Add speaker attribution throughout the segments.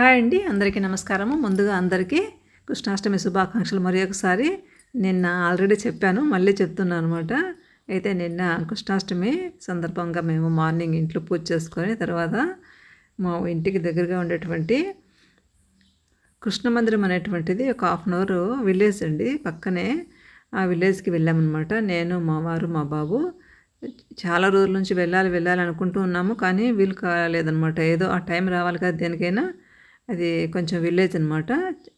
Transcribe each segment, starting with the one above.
Speaker 1: Hi అండి అందరికీ నమస్కారము. ముందుగా అందరికీ కృష్ణాష్టమి శుభాకాంక్షలు. మరి ఒకసారి నిన్న ఆల్రెడీ చెప్పాను మళ్ళీ చెప్తున్నాను అనమాట అయితే నిన్న కృష్ణాష్టమి సందర్భంగా మేము మార్నింగ్ ఇంట్లో పూజ చేసుకొని తర్వాత మా ఇంటికి దగ్గరగా ఉండేటువంటి కృష్ణ మందిరం అనేటువంటిది ఒక హాఫ్ అన్ అవర్ విలేజ్ అండి. పక్కనే ఆ విలేజ్కి వెళ్ళామన్నమాట. నేను మా వారు మా బాబు చాలా రోజుల నుంచి వెళ్ళాలి వెళ్ళాలి అనుకుంటూ ఉన్నాము. కానీ వీలు కాలేదనమాట ఏదో ఆ టైం రావాలి కదా దేనికైనా. అది కొంచెం విలేజ్ అనమాట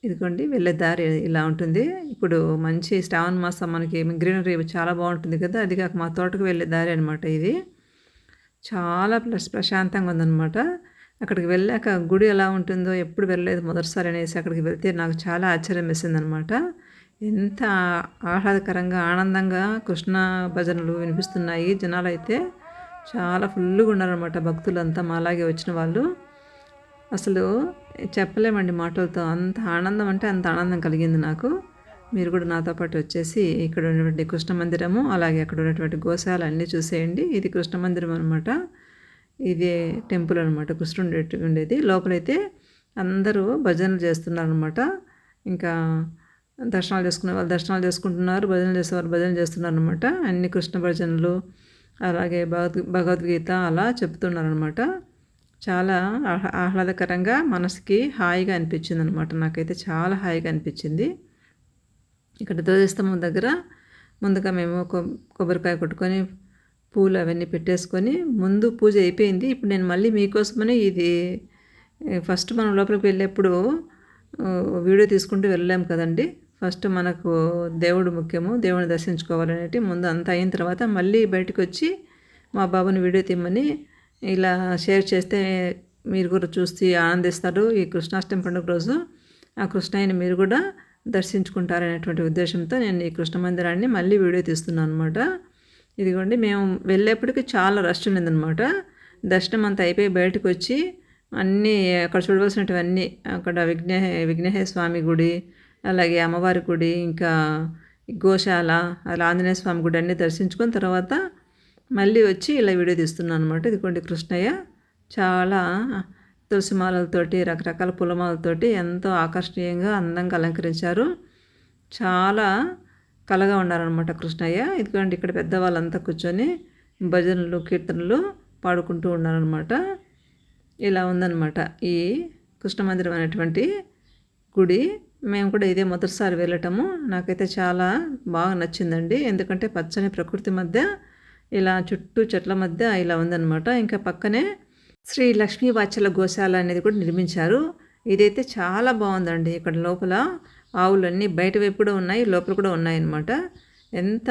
Speaker 1: ఇదిగోండి వెళ్ళే దారి ఇలా ఉంటుంది. ఇప్పుడు మంచి శ్రావణ మాసం మనకి గ్రీనరీ చాలా బాగుంటుంది కదా అది కాక మా తోటకు వెళ్ళే దారి అనమాట ఇది. చాలా ప్లస్ ప్రశాంతంగా ఉందన్నమాట. అక్కడికి వెళ్ళాక గుడి ఎలా ఉంటుందో ఎప్పుడు వెళ్ళలేదు మొదటిసారి అనేసి అక్కడికి వెళ్తే నాకు చాలా ఆశ్చర్యం వేసిందనమాట ఎంత ఆహ్లాదకరంగా ఆనందంగా కృష్ణ భజనలు వినిపిస్తున్నాయి జనాలు అయితే చాలా ఫుల్గా ఉన్నారనమాట భక్తులంతా మాలాగే వచ్చిన వాళ్ళు. అసలు చెప్పలేమండి మాటలతో. అంత ఆనందం అంటే అంత ఆనందం కలిగింది నాకు. మీరు కూడా నాతో పాటు వచ్చేసి ఇక్కడ ఉన్నటువంటి కృష్ణ మందిరము అలాగే అక్కడ ఉన్నటువంటి గోశాల అన్నీ చూసేయండి. ఇది కృష్ణ మందిరం అనమాట ఇది టెంపుల్ అనమాట కృష్ణుడు ఉండేది. లోపలైతే అందరూ భజనలు చేస్తున్నారు అనమాట ఇంకా దర్శనాలు చేసుకునే వాళ్ళు దర్శనాలు చేసుకుంటున్నారు. భజనలు చేసేవారు భజనలు చేస్తున్నారు అనమాట అన్ని కృష్ణ భజనలు అలాగే భగవద్ భగవద్గీత అలా చెప్తున్నారనమాట చాలా ఆహ్లాదకరంగా మనసుకి హాయిగా అనిపించింది అనమాట నాకైతే చాలా హాయిగా అనిపించింది. ఇక్కడ ధ్వజస్తంభం దగ్గర ముందుగా మేము కొబ్బరికాయ కొట్టుకొని పూలు అవన్నీ పెట్టేసుకొని ముందు పూజ అయిపోయింది. ఇప్పుడు నేను మళ్ళీ మీకోసమని ఇది ఫస్ట్ మనం లోపలికి వెళ్ళేప్పుడు వీడియో తీసుకుంటూ వెళ్ళలేము కదండి. ఫస్ట్ మనకు దేవుడు ముఖ్యము దేవుని దర్శించుకోవాలనేటి ముందు అంత అయిన తర్వాత మళ్ళీ బయటకు వచ్చి మా బాబుని వీడియో తీయమని ఇలా షేర్ చేస్తే మీరు కూడా చూసి ఆనందిస్తారు ఈ కృష్ణాష్టమి పండుగ రోజు. ఆ కృష్ణయ్యని మీరు కూడా దర్శించుకుంటారనేటువంటి ఉద్దేశంతో నేను ఈ కృష్ణ మందిరాన్ని మళ్ళీ వీడియో తీస్తున్నాను అనమాట ఇదిగోండి మేము వెళ్ళేప్పటికి చాలా రష్ ఉండిందనమాట దర్శనం అంతా అయిపోయి బయటకు వచ్చి అన్నీ అక్కడ చూడవలసినటువన్నీ అక్కడ విఘ్నే విఘ్నేశ్వర స్వామి గుడి అలాగే అమ్మవారి గుడి ఇంకా గోశాల అలా ఆంజనేయ స్వామి గుడి అన్నీ దర్శించుకున్న తర్వాత మళ్ళీ వచ్చి ఇలా వీడియో తీస్తున్నాను అనమాట ఇదిగోండి కృష్ణయ్య. చాలా తులసి మాలలతోటి రకరకాల పూలమాలతోటి ఎంతో ఆకర్షణీయంగా అందంగా అలంకరించారు. చాలా కలగా ఉన్నారనమాట కృష్ణయ్య. ఇదిగోండి ఇక్కడ పెద్దవాళ్ళంతా కూర్చొని భజనలు కీర్తనలు పాడుకుంటూ ఉన్నారనమాట ఇలా ఉందన్నమాట ఈ కృష్ణ మందిరం అనేటువంటి గుడి. మేము కూడా ఇదే మొదటిసారి వెళ్ళటము. నాకైతే చాలా బాగా నచ్చిందండి. ఎందుకంటే పచ్చని ప్రకృతి మధ్య ఇలా చుట్టూ చెట్ల మధ్య ఇలా ఉందన్నమాట. ఇంకా పక్కనే శ్రీ లక్ష్మీ వాచల గోశాల అనేది కూడా నిర్మించారు. ఇదైతే చాలా బాగుందండి. ఇక్కడ లోపల ఆవులన్నీ బయట వైపు కూడా ఉన్నాయి లోపల కూడా ఉన్నాయన్నమాట. ఎంత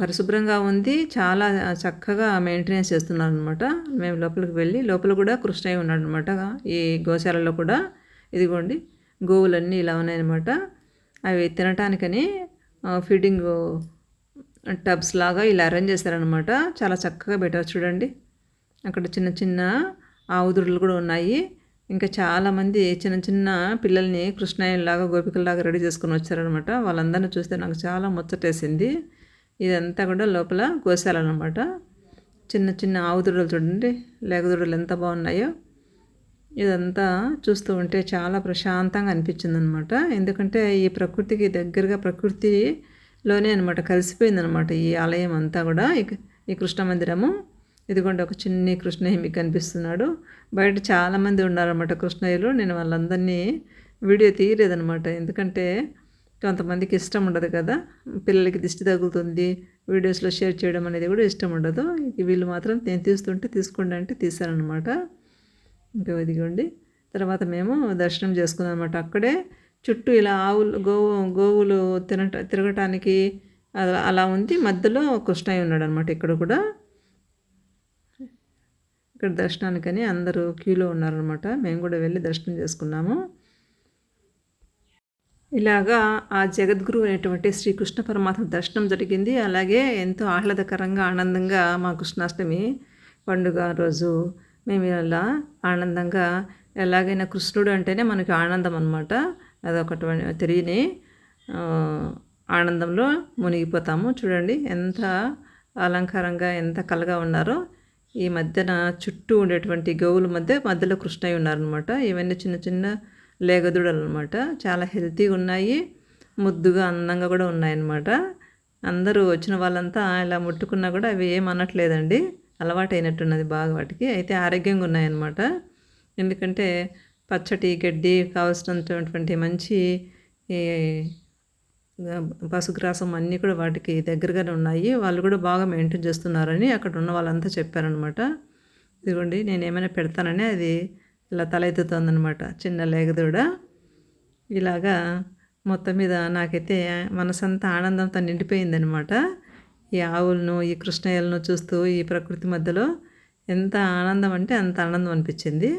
Speaker 1: పరిశుభ్రంగా ఉంది. చాలా చక్కగా మెయింటెనెన్స్ చేస్తున్నారు అనమాట మేము లోపలికి వెళ్ళి లోపల కూడా కృష్ణయ్య ఉన్నాడు అనమాట ఈ గోశాలలో కూడా ఇదిగోండి గోవులన్నీ ఇలా ఉన్నాయన్నమాట. అవి తినటానికని ఫీడింగ్ టబ్స్ లాగా ఇలా అరేంజ్ చేశారనమాట చాలా చక్కగా పెట్టారు చూడండి. అక్కడ చిన్న చిన్న ఆవుదురులు కూడా ఉన్నాయి. ఇంకా చాలామంది చిన్న చిన్న పిల్లల్ని కృష్ణయ్యలాగా గోపికల్లాగా రెడీ చేసుకుని వచ్చారనమాట వాళ్ళందరినీ చూస్తే నాకు చాలా ముచ్చటేసింది. ఇదంతా కూడా లోపల కోసాలన్నమాట చిన్న చిన్న ఆవుదుడలు చూడండి. లేగదుడలు ఎంత బాగున్నాయో. ఇదంతా చూస్తూ ఉంటే చాలా ప్రశాంతంగా అనిపించింది అనమాట ఎందుకంటే ఈ ప్రకృతికి దగ్గరగా ప్రకృతి లోనే అనమాట కలిసిపోయిందనమాట ఈ ఆలయం అంతా కూడా. ఈ కృష్ణ మందిరము. ఇదిగోండి ఒక చిన్ని కృష్ణయ్య మీకు కనిపిస్తున్నాడు. బయట చాలామంది ఉన్నారన్నమాట కృష్ణయ్యలు. నేను వాళ్ళందరినీ వీడియో తీయలేదనమాట ఎందుకంటే కొంతమందికి ఇష్టం ఉండదు కదా. పిల్లలకి దిష్టి తగులుతుంది. వీడియోస్లో షేర్ చేయడం అనేది కూడా ఇష్టం ఉండదు. వీళ్ళు మాత్రం నేను తీస్తుంటే తీసుకోండి అంటే తీశారనమాట ఇంకా ఇదిగోండి. తర్వాత మేము దర్శనం చేసుకున్నాం అనమాట అక్కడే. చుట్టూ ఇలా ఆవులు గోవు గోవులు తినట తిరగటానికి అలా ఉంది. మధ్యలో కృష్ణయ్య ఉన్నాడు అనమాట ఇక్కడ కూడా. ఇక్కడ దర్శనానికని అందరూ క్యూలో ఉన్నారనమాట. మేము కూడా వెళ్ళి దర్శనం చేసుకున్నాము. ఇలాగా ఆ జగద్గురు అనేటువంటి శ్రీకృష్ణ పరమాత్మ దర్శనం జరిగింది. అలాగే ఎంతో ఆహ్లాదకరంగా ఆనందంగా మా కృష్ణాష్టమి పండుగ రోజు మేము ఇలా ఆనందంగా ఎలాగైనా కృష్ణుడు అంటేనే మనకి ఆనందం అనమాట అదొకటి తెలియని ఆనందంలో మునిగిపోతాము. చూడండి ఎంత అలంకారంగా ఎంత కలగా ఉన్నారో. ఈ మధ్యన చుట్టూ ఉండేటువంటి గోవుల మధ్య మధ్యలో కృష్ణయ్య ఉన్నారనమాట ఇవన్నీ చిన్న చిన్న లేగదుడలు అనమాట చాలా హెల్తీగా ఉన్నాయి. ముద్దుగా అందంగా కూడా ఉన్నాయన్నమాట. అందరూ వచ్చిన వాళ్ళంతా ఇలా ముట్టుకున్నా కూడా అవి ఏమనట్లేదండి అనట్లేదండి. అలవాటు అయినట్టున్నది బాగా వాటికి. అయితే ఆరోగ్యంగా ఉన్నాయన్నమాట. ఎందుకంటే పచ్చటి గడ్డి కావాల్సినటువంటి మంచి ఈ పశుగ్రాసం అన్నీ కూడా వాటికి దగ్గరగానే ఉన్నాయి. వాళ్ళు కూడా బాగా మెయింటైన్ చేస్తున్నారని అక్కడ ఉన్న వాళ్ళంతా చెప్పారనమాట ఇదిగోండి నేను ఏమైనా పెడతానని అది ఇలా తల ఎత్తుతుందనమాట చిన్న లేగదూడ. ఇలాగా మొత్తం మీద నాకైతే మనసంతా ఆనందంతో నిండిపోయిందనమాట ఈ ఆవులను ఈ కృష్ణయ్యలను చూస్తూ ఈ ప్రకృతి మధ్యలో ఎంత ఆనందం అంటే అంత ఆనందం అనిపించింది.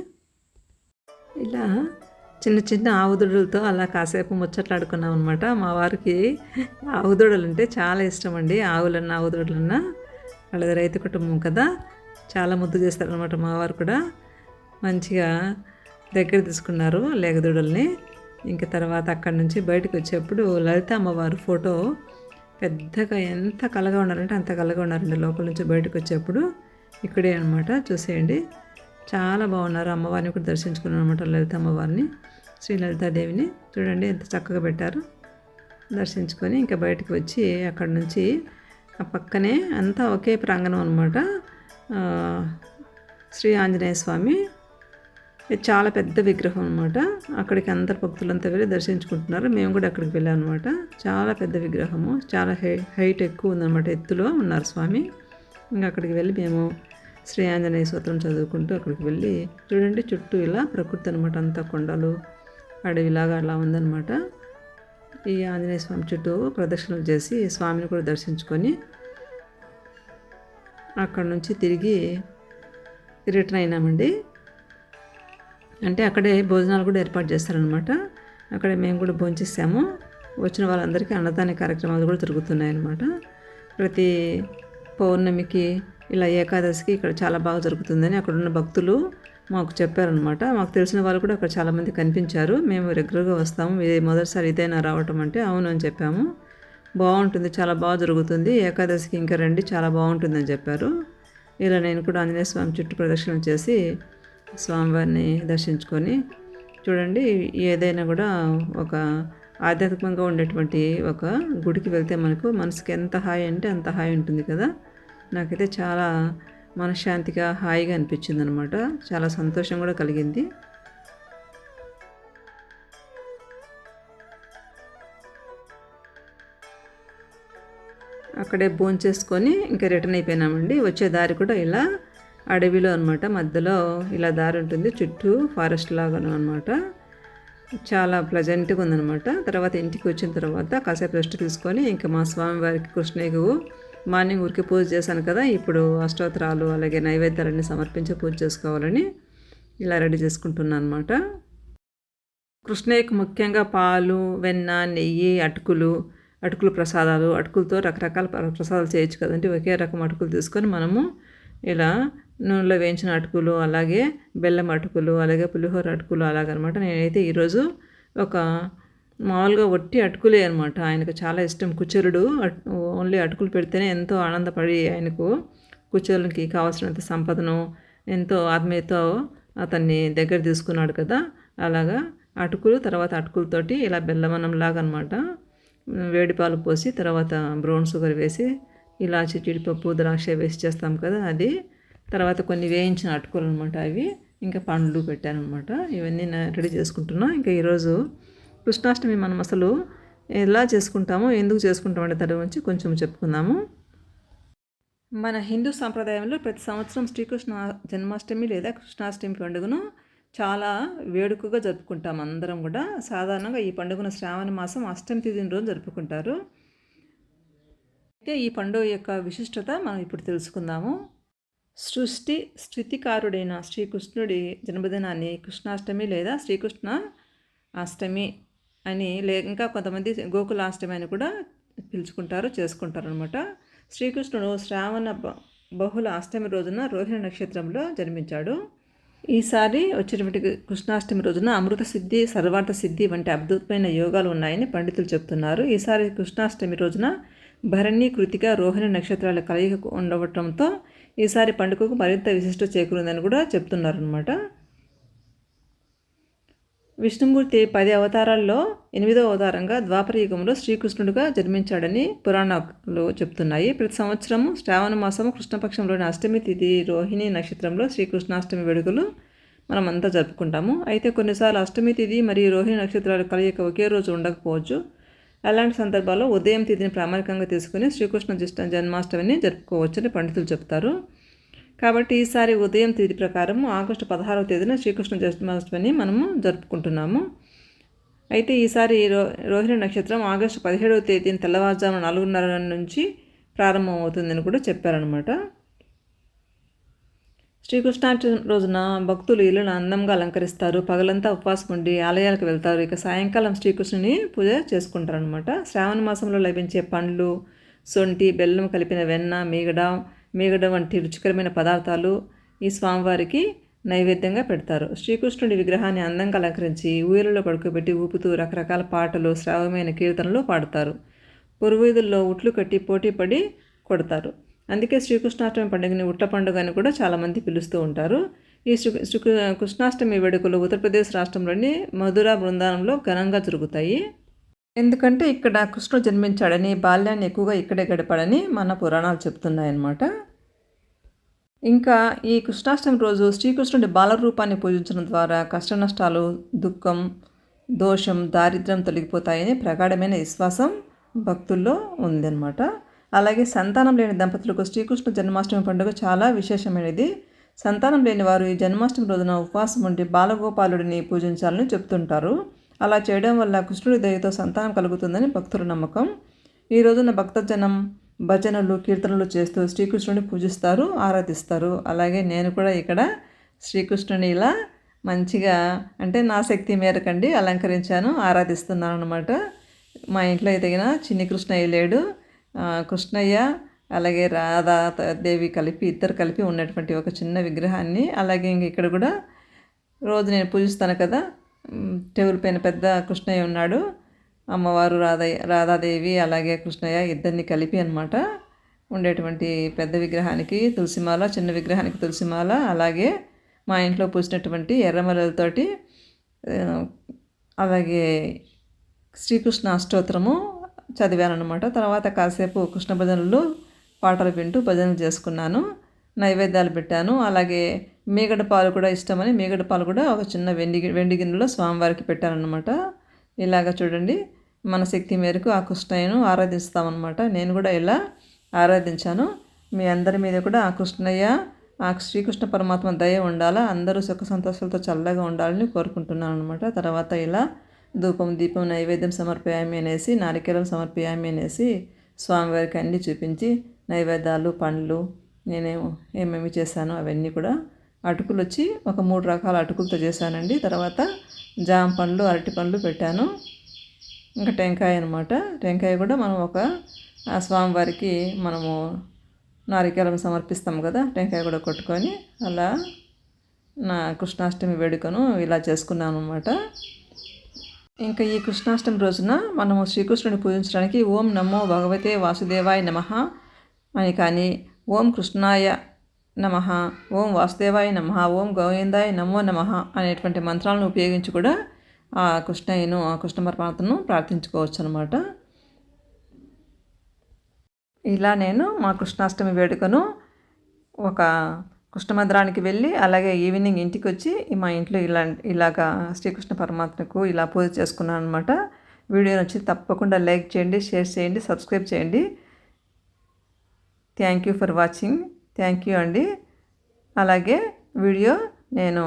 Speaker 1: ఇలా చిన్న చిన్న ఆవుదొడలతో అలా కాసేపు ముచ్చట్లాడుకున్నాం అనమాట మా వారికి ఆవుదొడలు అంటే చాలా ఇష్టం అండి ఆవులన్నా ఆవుదొడలన్న వాళ్ళది రైతు కుటుంబం కదా. చాలా ముద్దు చేస్తారనమాట మా వారు కూడా. మంచిగా దగ్గర తీసుకున్నారు లేగదొడల్ని ఇంకా తర్వాత అక్కడి నుంచి బయటకు వచ్చేప్పుడు లలిత అమ్మవారు ఫోటో పెద్దగా ఎంత కలగా ఉన్నారంటే అంత కలగా ఉన్నారండి. లోపల నుంచి బయటకు వచ్చేప్పుడు ఇక్కడే అనమాట చూసేయండి. చాలా బాగున్నారు. అమ్మవారిని కూడా దర్శించుకున్నాను అనమాట లలిత అమ్మవారిని. శ్రీ లలితాదేవిని చూడండి ఎంత చక్కగా పెట్టారు. దర్శించుకొని ఇంకా బయటకు వచ్చి అక్కడ నుంచి ఆ పక్కనే అంతా ఒకే ప్రాంగణం అనమాట శ్రీ ఆంజనేయ స్వామి. చాలా పెద్ద విగ్రహం అనమాట అక్కడికి అందరు భక్తులంతా వెళ్ళి దర్శించుకుంటున్నారు. మేము కూడా అక్కడికి వెళ్ళాం అనమాట చాలా పెద్ద విగ్రహము. చాలా హై హైట్ ఎక్కువ ఉందన్నమాట. ఎత్తులో ఉన్నారు స్వామి. ఇంకా అక్కడికి వెళ్ళి మేము శ్రీ ఆంజనేయ సూత్రం చదువుకుంటూ అక్కడికి వెళ్ళి చూడండి చుట్టూ ఇలా ప్రకృతి అనమాట అంతా కొండలు అడవిలాగా అలా ఉందన్నమాట. ఈ ఆంజనేయ స్వామి చుట్టూ ప్రదక్షిణలు చేసి స్వామిని కూడా దర్శించుకొని అక్కడ నుంచి తిరిగి రిటర్న్ అయినామండి. అంటే అక్కడే భోజనాలు కూడా ఏర్పాటు చేస్తారనమాట అక్కడే మేము కూడా భోంచేసాము. వచ్చిన వాళ్ళందరికీ అన్నదాన కార్యక్రమాలు కూడా జరుగుతున్నాయి అన్నమాట ప్రతి పౌర్ణమికి ఇలా ఏకాదశికి ఇక్కడ చాలా బాగా జరుగుతుందని అక్కడ ఉన్న భక్తులు మాకు చెప్పారనమాట మాకు తెలిసిన వాళ్ళు కూడా అక్కడ చాలామంది కనిపించారు. మేము రెగ్యులర్గా వస్తాము. ఇది మొదటిసారి ఇదైనా రావటం అంటే అవును అని చెప్పాము. బాగుంటుంది. చాలా బాగా జరుగుతుంది. ఏకాదశికి ఇంకా రండి. చాలా బాగుంటుందని చెప్పారు. ఇలా నేను కూడా ఆంజనేయ స్వామి చుట్టూ ప్రదక్షిణ చేసి స్వామివారిని దర్శించుకొని చూడండి. ఏదైనా కూడా ఒక ఆధ్యాత్మికంగా ఉండేటువంటి ఒక గుడికి వెళ్తే మనకు మనసుకి ఎంత హాయి అంటే అంత హాయి ఉంటుంది కదా. నాకైతే చాలా మనశ్శాంతిగా హాయిగా అనిపించింది అనమాట చాలా సంతోషం కూడా కలిగింది. అక్కడే భోంచేసుకొని ఇంకా రిటర్న్ అయిపోయినామండి. వచ్చే దారి కూడా ఇలా అడవిలో అనమాట మధ్యలో ఇలా దారి ఉంటుంది. చుట్టూ ఫారెస్ట్ లాగా అనమాట చాలా ప్లజెంట్గా ఉందనమాట తర్వాత ఇంటికి వచ్చిన తర్వాత కాసేపు రెస్ట్ తీసుకొని ఇంకా మా స్వామివారికి కృష్ణయ్యకు మార్నింగ్ ఊరికి పూజ చేశాను కదా ఇప్పుడు అష్టోత్తరాలు అలాగే నైవేద్యాలన్నీ సమర్పించి పూజ చేసుకోవాలని ఇలా రెడీ చేసుకుంటున్నాను అనమాట కృష్ణయ్యకు ముఖ్యంగా పాలు వెన్న నెయ్యి అటుకులు అటుకులు ప్రసాదాలు అటుకులతో రకరకాల ప్రసాదాలు చేయొచ్చు కదండి. ఒకే రకం అటుకులు తీసుకొని మనము ఇలా నూనెలో వేయించిన అటుకులు అలాగే బెల్లం అటుకులు అలాగే పులిహోర అటుకులు అలాగనమాట. నేనైతే ఈరోజు ఒక మామూలుగా ఒట్టి అటుకులే అనమాట. ఆయనకు చాలా ఇష్టం. కుచరుడు ఓన్లీ అటుకులు పెడితేనే ఎంతో ఆనందపడి ఆయనకు కుచరులకి కావాల్సినంత సంపదను ఎంతో ఆత్మీయతో అతన్ని దగ్గర తీసుకున్నాడు కదా. అలాగా అటుకులు తర్వాత అటుకులతోటి ఇలా బెల్లమన్నం లాగా అనమాట వేడిపాలు పోసి తర్వాత బ్రౌన్ షుగర్ వేసి ఇలాచి జీడిపప్పు ద్రాక్ష వేసి చేస్తాం కదా అది. తర్వాత కొన్ని వేయించిన అటుకులు అనమాట అవి ఇంకా పండ్లు పెట్టాను అనమాట ఇవన్నీ రెడీ చేసుకుంటున్నా. ఇంకా ఈరోజు కృష్ణాష్టమి మనం అసలు ఎలా చేసుకుంటామో ఎందుకు చేసుకుంటామంటే దాని గురించి కొంచెం చెప్పుకుందాము. మన హిందూ సాంప్రదాయంలో ప్రతి సంవత్సరం శ్రీకృష్ణ జన్మాష్టమి లేదా కృష్ణాష్టమి పండుగను చాలా వేడుకగా జరుపుకుంటాం అందరం కూడా. సాధారణంగా ఈ పండుగను శ్రావణ మాసం అష్టమి తేదీన రోజు జరుపుకుంటారు. అయితే ఈ పండుగ యొక్క విశిష్టత మనం ఇప్పుడు తెలుసుకుందాము. సృష్టి స్థితికారుడైన శ్రీకృష్ణుడి జన్మదినాన్ని కృష్ణాష్టమి లేదా శ్రీకృష్ణ అష్టమి అని లే ఇంకా కొంతమంది గోకులాష్టమి అని కూడా పిలుచుకుంటారు చేసుకుంటారు అనమాట శ్రీకృష్ణుడు శ్రావణ బహుళ అష్టమి రోజున రోహిణి నక్షత్రంలో జన్మించాడు. ఈసారి వచ్చేటువంటి కృష్ణాష్టమి రోజున అమృత సిద్ధి సర్వార్థ సిద్ధి వంటి అద్భుతమైన యోగాలు ఉన్నాయని పండితులు చెప్తున్నారు. ఈసారి కృష్ణాష్టమి రోజున భరణి కృతిక రోహిణి నక్షత్రాల కలయిక ఉండవటంతో ఈసారి పండుగకు మరింత విశిష్ట చేకూరిందని కూడా చెప్తున్నారనమాట విష్ణుమూర్తి పది అవతారాల్లో ఎనిమిదో అవతారంగా ద్వాపర యుగంలో శ్రీకృష్ణుడుగా జన్మించాడని పురాణాలు చెప్తున్నాయి. ప్రతి సంవత్సరం శ్రావణ మాసం కృష్ణపక్షంలోని అష్టమి తిథి రోహిణి నక్షత్రంలో శ్రీకృష్ణాష్టమి వేడుకలు మనం అంతా జరుపుకుంటాము. అయితే కొన్నిసార్లు అష్టమి తిథి మరియు రోహిణి నక్షత్రాల కలయిక ఒకే రోజు ఉండకపోవచ్చు. అలాంటి సందర్భాల్లో ఉదయం తిథిని ప్రామాణికంగా తీసుకుని శ్రీకృష్ణ జన్మాష్టమిని జరుపుకోవచ్చని పండితులు చెప్తారు కాబట్టి ఈసారి ఉదయం తేదీ ప్రకారం ఆగస్టు పదహారవ తేదీన శ్రీకృష్ణ జన్మాష్టమిని మనము జరుపుకుంటున్నాము. అయితే ఈసారి రో రోహిణి నక్షత్రం ఆగస్టు పదిహేడవ తేదీన తెల్లవారుజామున నాలుగున్నర నుంచి ప్రారంభమవుతుందని కూడా చెప్పారనమాట శ్రీకృష్ణాష్టమి రోజున భక్తులు ఇల్లును అందంగా అలంకరిస్తారు. పగలంతా ఉపవాసం ఉండి ఆలయాలకు వెళ్తారు. ఇక సాయంకాలం శ్రీకృష్ణుని పూజ చేసుకుంటారు అనమాట శ్రావణ మాసంలో లభించే పండ్లు సొంటి బెల్లం కలిపిన వెన్న మీగడ మీగడ వంటి రుచికరమైన పదార్థాలు ఈ స్వామివారికి నైవేద్యంగా పెడతారు. శ్రీకృష్ణుడి విగ్రహాన్ని అందంగా అలంకరించి ఊయలలో పడుకోబెట్టి ఊపుతూ రకరకాల పాటలు శ్రావమైన కీర్తనలు పాడతారు. పొరువీధుల్లో ఉట్లు కట్టి పోటీ పడి కొడతారు. అందుకే శ్రీకృష్ణాష్టమి పండుగని ఉట్ల పండుగ అని కూడా చాలామంది పిలుస్తూ ఉంటారు. ఈ శ్రీ కృష్ణాష్టమి వేడుకలు ఉత్తరప్రదేశ్ రాష్ట్రంలోని మధుర బృందానంలో ఘనంగా జరుగుతాయి. ఎందుకంటే ఇక్కడ కృష్ణుడు జన్మించాడని బాల్యాన్ని ఎక్కువగా ఇక్కడే గడపాడని మన పురాణాలు చెప్తున్నాయన్నమాట. ఇంకా ఈ కృష్ణాష్టమి రోజు శ్రీకృష్ణుడి బాలరూపాన్ని పూజించడం ద్వారా కష్ట నష్టాలు దుఃఖం దోషం దారిద్ర్యం తొలగిపోతాయని ప్రగాఢమైన విశ్వాసం భక్తుల్లో ఉందన్నమాట. అలాగే సంతానం లేని దంపతులకు శ్రీకృష్ణ జన్మాష్టమి పండుగ చాలా విశేషమైనది. సంతానం లేని వారు ఈ జన్మాష్టమి రోజున ఉపవాసం ఉండి బాలగోపాలుడిని పూజించాలని చెప్తుంటారు. అలా చేయడం వల్ల కృష్ణుడి దయతో సంతానం కలుగుతుందని భక్తుల నమ్మకం. ఈ రోజున భక్తజనం భజనలు కీర్తనలు చేస్తూ శ్రీకృష్ణుని పూజిస్తారు ఆరాధిస్తారు. అలాగే నేను కూడా ఇక్కడ శ్రీకృష్ణుని ఇలా మంచిగా అంటే నా శక్తి మేరకండి అలంకరించాను ఆరాధిస్తున్నాను అనమాట మా ఇంట్లో ఎదిగిన చిన్ని కృష్ణ లేడు. కృష్ణయ్య అలాగే రాధా దేవి కలిపి ఇద్దరు కలిపి ఉన్నటువంటి ఒక చిన్న విగ్రహాన్ని అలాగే ఇంక ఇక్కడ కూడా రోజు నేను పూజిస్తాను కదా టేబుల్ పైన పెద్ద కృష్ణయ్య ఉన్నాడు అమ్మవారు రాధయ్య రాధాదేవి అలాగే కృష్ణయ్య ఇద్దరిని కలిపి అనమాట ఉండేటువంటి పెద్ద విగ్రహానికి తులసిమాల చిన్న విగ్రహానికి తులసిమాల అలాగే మా ఇంట్లో పూసినటువంటి ఎర్రమలతోటి అలాగే శ్రీకృష్ణ అష్టోత్తరము చదివానమాట తర్వాత కాసేపు కృష్ణ భజనలు పాటలు వింటూ భజనలు చేసుకున్నాను. నైవేద్యాలు పెట్టాను. అలాగే మీగడ పాలు కూడా ఇష్టమని మీగడ పాలు కూడా ఒక చిన్న వెండి వెండి గిన్నెలో స్వామివారికి పెట్టానన్నమాట. ఇలాగ చూడండి మన శక్తి మేరకు ఆ కృష్ణయ్యను ఆరాధిస్తామన్నమాట. నేను కూడా ఇలా ఆరాధించాను. మీ అందరి మీద కూడా ఆ కృష్ణయ్య ఆ శ్రీకృష్ణ పరమాత్మ దయ ఉండాలా అందరూ సుఖ సంతోషాలతో చల్లగా ఉండాలని కోరుకుంటున్నాను అనమాట తర్వాత ఇలా ధూపం దీపం నైవేద్యం సమర్పయామి అనేసి నారికేలం సమర్పయామి అనేసి స్వామివారికి అన్నీ చూపించి నైవేద్యాలు పండ్లు నేనేమో ఏమేమి చేశానో అవన్నీ కూడా అటుకులు వచ్చి ఒక మూడు రకాల అటుకులతో చేశానండి. తర్వాత జామ పండ్లు అరటి పండ్లు పెట్టాను. ఇంకా టెంకాయ అనమాట టెంకాయ కూడా మనం ఒక స్వామివారికి మనము నారికేలం సమర్పిస్తాం కదా టెంకాయ కూడా కొట్టుకొని అలా నా కృష్ణాష్టమి వేడుకను ఇలా చేసుకున్నాను అనమాట ఇంకా ఈ కృష్ణాష్టమి రోజున మనము శ్రీకృష్ణుని పూజించడానికి ఓం నమో భగవతే వాసుదేవాయ నమ. అని కానీ ఓం కృష్ణాయ నమ ఓం వాసుదేవాయ నమ ఓం గోవిందాయ నమో నమ అనేటువంటి మంత్రాలను ఉపయోగించి కూడా ఆ కృష్ణయ్యను ఆ కృష్ణ పరమాత్మను ప్రార్థించుకోవచ్చు అనమాట ఇలా నేను మా కృష్ణాష్టమి వేడుకను ఒక కృష్ణమందిరానికి వెళ్ళి అలాగే ఈవినింగ్ ఇంటికి వచ్చి మా ఇంట్లో ఇలా ఇలాగా శ్రీకృష్ణ పరమాత్మకు ఇలా పూజ చేసుకున్నాను అనమాట వీడియో నచ్చి తప్పకుండా లైక్ చేయండి షేర్ చేయండి సబ్స్క్రైబ్ చేయండి. Thank you for watching thank you అండి. అలాగే వీడియో నేను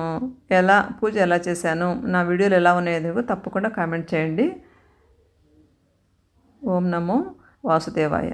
Speaker 1: ఎలా పూజ ఎలా చేశాను నా వీడియోలు ఎలా ఉన్నాయో తప్పకుండా కామెంట్ చేయండి. ఓం నమో వాసుదేవాయ.